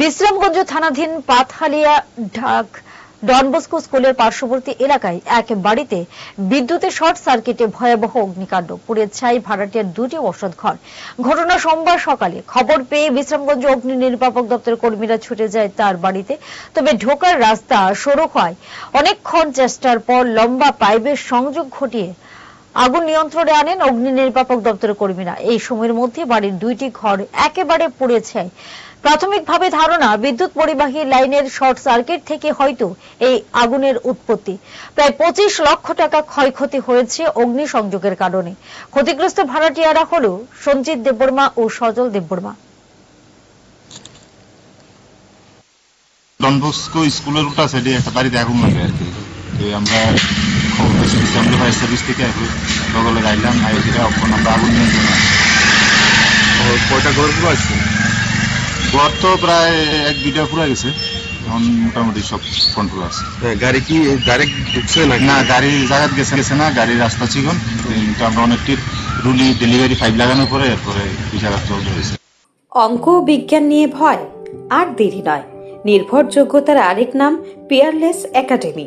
বিশ্রামগঞ্জ থানাধীন পাতহালিয়া ঢাক ডনবস্কো স্কুলের পার্শ্ববর্তী এলাকায় এক বাড়িতে বিদ্যুতের শর্ট সার্কিটে ভয়াবহ অগ্নিকাণ্ড। পুড়ে ছাই ভাড়াটিয়ার দুটি ওষুধ ঘর। ঘটনা সোমবার সকালে। খবর পেয়ে বিশ্রামগঞ্জ অগ্নি নির্বাপক দপ্তরের কর্মীরা ছুটে যায় তার বাড়িতে। তবে ঢোকার রাস্তা সরু হয়। অনেকক্ষণ চেষ্টার পর লম্বা পাইপের সংযোগ ঘটিয়ে আগুন নিয়ন্ত্রণে আনেন অগ্নি নির্বাপক দপ্তরের কর্মীরা। এই সময়ের মধ্যে বাড়ির দুইটি ঘর একেবারে পুড়েছে প্রাথমিকভাবে ধারণা, বিদ্যুৎ পরিবাহী লাইনের শর্ট সার্কিট থেকে হয়তো এই আগুনের উৎপত্তি। প্রায় পঁচিশ লক্ষ টাকা ক্ষয়ক্ষতি হয়েছে অগ্নি সংযোগের কারণে। ক্ষতিগ্রস্ত ভাড়াটিয়ারা হল সঞ্জিত দেববর্মা ও সজল দেববর্মা। ডনবস্কো স্কুলের ওটা সাইডে একটা বাড়িতে আগুন লাগে আর কি। আমরা ফায়ার সার্ভিস থেকে সকলে গাইলাম সেটা আমরা আগুন ঘর তো প্রায় এক দুইটা পুরা গেছে। এখন মোটামুটি সব কন্ট্রোল আছে। হ্যাঁ, গাড়ি কি ডাইরেক্ট ঢুকছে না গাড়ি জায়গা গেছে গেছে না গাড়ির রাস্তা চিকন কিন্তু আমরা অনেকটি রুলি ডেলিভারি পাইপ লাগানোর পরে এরপরে বিচার চলতে হয়েছে। অঙ্ক বিজ্ঞান নিয়ে ভয় আর দেরি নয়। নির্ভরযোগ্যতার আরেক নাম পিয়ারলেস একাডেমি